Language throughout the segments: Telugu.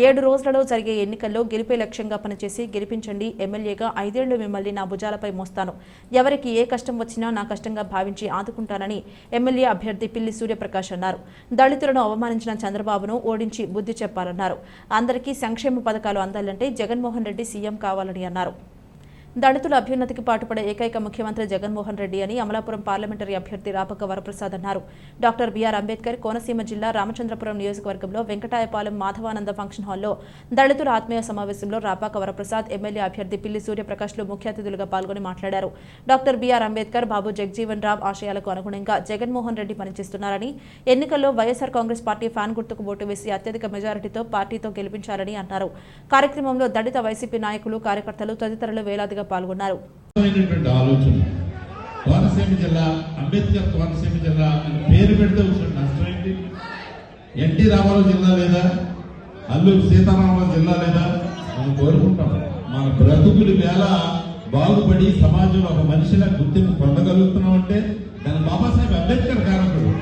ఏడు రోజులలో జరిగే ఎన్నికల్లో గెలిపే లక్ష్యంగా పనిచేసి గెలిపించండి. ఎమ్మెల్యేగా ఐదేళ్ళు మిమ్మల్ని నా భుజాలపై మోస్తాను. ఎవరికి ఏ కష్టం వచ్చినా నా కష్టంగా భావించి ఆదుకుంటానని ఎమ్మెల్యే అభ్యర్థి పిల్లి సూర్యప్రకాష్ అన్నారు. దళితులను అవమానించిన చంద్రబాబును ఓడించి బుద్ధి చెప్పాలన్నారు. అందరికీ సంక్షేమ పథకాలు అందాలంటే జగన్మోహన్ రెడ్డి సీఎం కావాలని అన్నారు. దళితుల అభ్యున్నతికి పాటుపడే ఏకైక ముఖ్యమంత్రి జగన్మోహన్ రెడ్డి అని అమలాపురం పార్లమెంటరీ అభ్యర్థి రాపక వరప్రసాద్ అన్నారు డాక్టర్ బిఆర్ అంబేద్కర్ కోనసీమ జిల్లా రామచంద్రపురం నియోజకవర్గంలో వెంకటాయపాలెం మాధవానంద ఫంక్షన్ హాల్లో దళితుల ఆత్మీయ సమావేశంలో రాపాక వరప్రసాద్ ఎమ్మెల్యే అభ్యర్థి పిల్లి సూర్యప్రకాష్లు ముఖ్య అతిథులుగా పాల్గొని మాట్లాడారు. Doctor B R Ambedkar Babu Jagjivan Ram ఆశయాలకు అనుగుణంగా జగన్మోహన్ రెడ్డి పనిచేస్తున్నారని ఎన్నికల్లో వైఎస్ఆర్ కాంగ్రెస్ పార్టీ ఫ్యాన్ గుర్తుకు ఓటు వేసి అత్యధిక మెజారిటీతో పార్టీతో గెలిపించారని అన్నారు. కార్యక్రమంలో దళిత వైసీపీ నాయకులు కార్యకర్తలు తదితరులు వేలాదిగా పాల్గొన్నారు. ఆలోచన. కోనసీమ జిల్లా అంబేద్కర్ కోనసీమ జిల్లా అని పేరు పెడితే వచ్చిన నష్టం ఏంటి? ఎన్టీ రామారావు జిల్లా లేదా? అల్లూరు సీతారామరావు జిల్లా లేదా? మనం కోరుకుంటాం. మన బ్రతుకులు వేళ బాగుపడి సమాజంలో ఒక మనిషిలా గుర్తింపు పొందగలుగుతున్నాం అంటే దాని బాబాసాహెబ్ అంబేద్కర్ కారకుడు.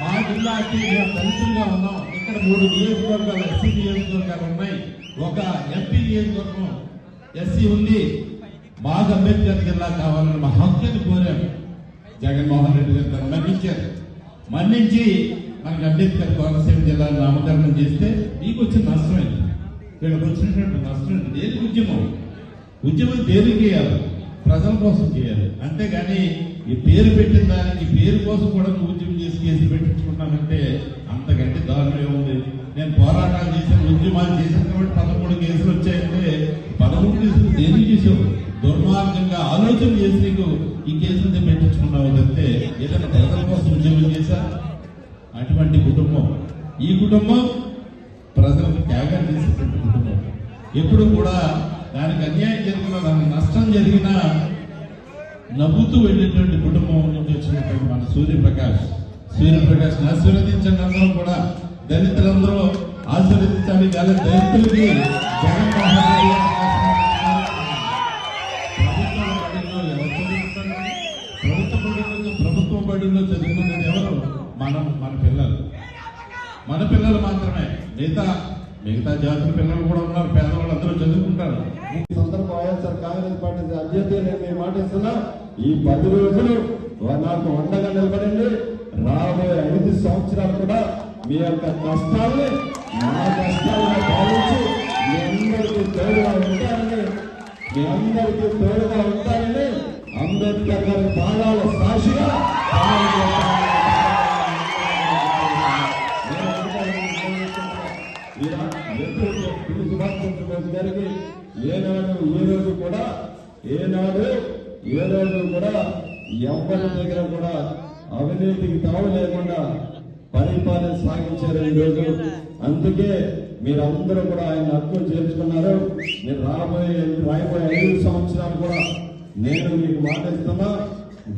మా జిల్లాకి మేము తలుచుగా ఉన్నాం. ఇక్కడ మూడు నియోజకవర్గాలు ఎస్సీ నియోజకవర్గాలు ఉన్నాయి. ఒక ఎంపీ నియోజకవర్గం ఎస్సీ ఉంది. మాకు అంబేద్కర్ జిల్లా కావాలని మా హక్కుని కోరాము జగన్మోహన్ రెడ్డి గారు దాన్ని మన్నించారు మన్నించి మనకి అంబేద్కర్ కోనసీమ జిల్లాను నామకరణం చేస్తే మీకు వచ్చిన నష్టం ఏంటి వీళ్ళకి వచ్చినటువంటి నష్టం దేనికి ఉద్యమం? ఉద్యమం దేనికి చేయాలి? ప్రజల కోసం చేయాలి. అంతేగాని ఈ పేరు పెట్టిన దానికి పేరు కోసం కూడా నువ్వు ఉద్యమం చేసి కేసులు పెట్టించుకుంటానంటే అంతకంటే దారుణం ఏముంది? నేను పోరాటాలు చేశాను ఉద్యమాలు చేశాను కాబట్టి పదమూడు కేసులు వచ్చాయంటే పదమూడు కేసులు దేనికి చేసావు దుర్మార్గంగా ఆలోచన చేసి నీకు ఈ కేసులు పెట్టించుకున్నావు అంటే ఏదైనా ప్రజల కోసం ఉద్యమం చేశా అటువంటి కుటుంబం. ఈ కుటుంబం ప్రజలకు త్యాగం చేసేటువంటి కుటుంబం. ఎప్పుడు కూడా దానికి అన్యాయం జరిగినా దానికి నష్టం జరిగినా నవ్వుతూ వెళ్ళేటువంటి కుటుంబం నుంచి వచ్చినటువంటి మన సూర్యప్రకాష్. సూర్యప్రకాష్ ఆశీర్వదించండి అందరం కూడా. దళితులందరూ ఆశీర్వదించాలి కానీ దళితులకి ప్రభుత్వ బడుల్లో చదువుకున్నది ఎవరు? మనం మన పిల్లలు. మన పిల్లలు మాత్రమే. మిగతా మిగతా జాతుల పిల్లలు కూడా ఉన్నారు పేదవాళ్ళు అందరూ చదువుకుంటారు. ఈ సందర్భం వైఎస్ఆర్ కాంగ్రెస్ పార్టీ అభ్యర్థి నేను మాట ఇస్తున్నా. ఈ పది రోజులు నాకు వండగా నిలబడండి. రాబోయే ఐదు సంవత్సరాలు కూడా మీ యొక్క కష్టాల్ని నా కష్టాలను భావించి మీ అందరికీ తోడుగా ఉంటారని మీ అందరికీ తోడుగా ఉంటారని అంబేద్కర్ గారి పాదాల సాక్షిగా సుభాష్ చంద్రబోస్ గారికి ఏనాడు ఏ రోజు కూడా ఏనాడు ఏ రోజు కూడా ఎవరి దగ్గర కూడా అవినీతికి తావు లేకుండా పరిపాలన సాగించారు ఈ రోజు అందుకే మీరందరూ కూడా ఆయన హక్కు చేర్చుకున్నారు. మీరు రాబోయే రాబోయే ఐదు సంవత్సరాలు కూడా నేను మీకు మాటిస్తున్నా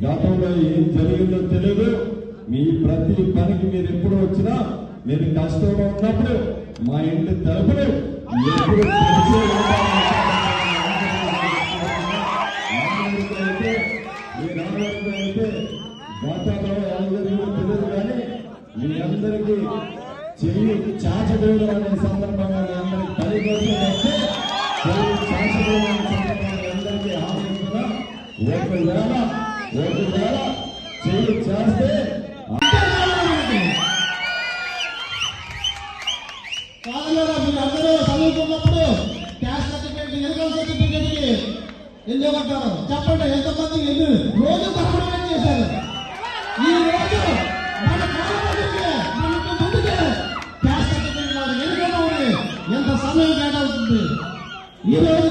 గతంలో ఏం జరిగిందో తెలియదు మీ ప్రతి పనికి మీరు ఎప్పుడు వచ్చినా మీరు కష్టంలో ఉన్నప్పుడు మా ఇంటి తలుపులు ఎప్పుడు అయితే ఎలా జరిగిందో తెలియదు కానీ మీ అందరికీ చెయ్యి చాచదేవుడు అనే సందర్భంగా మీ అందరికి పది కోసం వస్తే చెయ్యి చాచదేవుడు అనే సందర్భంగా అందరికీ ఆలోచన ఒకవేళ ఒకవేళ చెయ్యి చేస్తే సర్టిఫికేట్ ఇన్కమ్ సర్టిఫికేట్కి చెప్పండి ఎంతమంది ఎన్ని రోజు తప్పడం చేశారు ఈ రోజు మన మన ముందుకే క్యాస్ట్ సర్టిఫికేట్ ఎన్నికల్లో ఎంత సమయం కేటావుతుంది ఈ రోజు